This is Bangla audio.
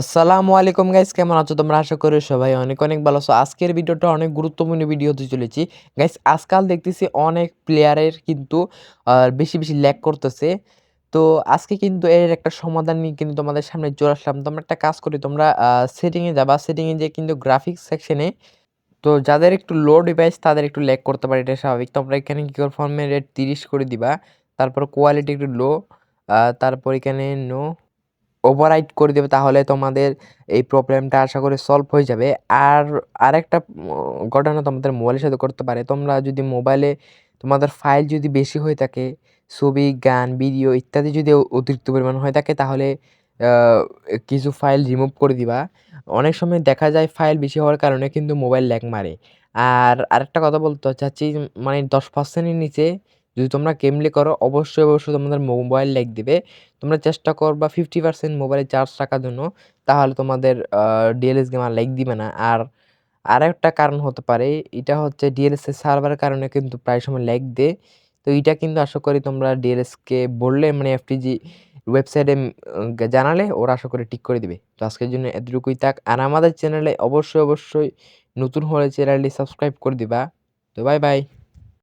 আসসালামু আলাইকুম গাইস, কেমন আছো তোমরা? আশা করি সবাই অনেক অনেক ভালো আছো। আজকের ভিডিওটা অনেক গুরুত্বপূর্ণ ভিডিও হতে চলেছি। গাইস, আজকাল দেখতেছি অনেক প্লেয়ারের কিন্তু বেশি বেশি ল্যাক করতেছে। তো আজকে কিন্তু এর একটা সমাধান নিয়ে কিন্তু তোমাদের সামনে চলে আসলাম। তোমরা একটা কাজ করি, তোমরা সেটিংয়ে যাবা। সেটিংয়ে যে কিন্তু গ্রাফিক্স সেকশনে তো যাদের একটু লো ডিভাইস তাদের একটু ল্যাক করতে পারে, এটা স্বাভাবিক। তোমরা এখানে কি করে ফর্মে রেট তিরিশ করে দিবা। তারপর কোয়ালিটি একটু লো তারপর এখানে নো ওভাররাইট করে দেবে, তাহলে তোমাদের এই প্রবলেমটা আশা করি সলভ হয়ে যাবে। আর আরেকটা ঘটনা তোমাদের মোবাইলের সাথে করতে পারে। তোমরা যদি মোবাইলে তোমাদের ফাইল যদি বেশি হয়ে থাকে, ছবি, গান ভিডিও ইত্যাদি যদি অতিরিক্ত পরিমাণ হয়ে থাকে, তাহলে কিছু ফাইল রিমুভ করে দিবা। অনেক সময় দেখা যায় ফাইল বেশি হওয়ার কারণে কিন্তু মোবাইল ল্যাগ মারে। আর আরেকটা কথা বলতে চাচ্ছি মানে দশ পার্সেন্টের নিচে যদি তোমরা গেমলি করো, অবশ্যই অবশ্যই তোমাদের মোবাইল ল্যাগ দিবে। তোমরা চেষ্টা করবা ফিফটি পার্সেন্ট মোবাইলে চার্জ রাখার জন্য তাহলে তোমাদের ডিএলএস গেম আর লাইক দিবে না। আর আরেকটা কারণ হতে পারে, এটা হচ্ছে ডিএলএস এর সার্ভারের কারণে কিন্তু প্রায় সময় ল্যাগ দেয় তো এটা কিন্তু আশা করি তোমরা ডিএলএস কে বললে মানে এফটিজি ওয়েবসাইটে জানালে, ওরা আশা করি ঠিক করে দিবে। তো আজকের জন্য এতটুকুই থাক। আর আমাদের চ্যানেলে অবশ্যই অবশ্যই নতুন হলে চ্যানেলটি সাবস্ক্রাইব করে দিবা। তো বাই বাই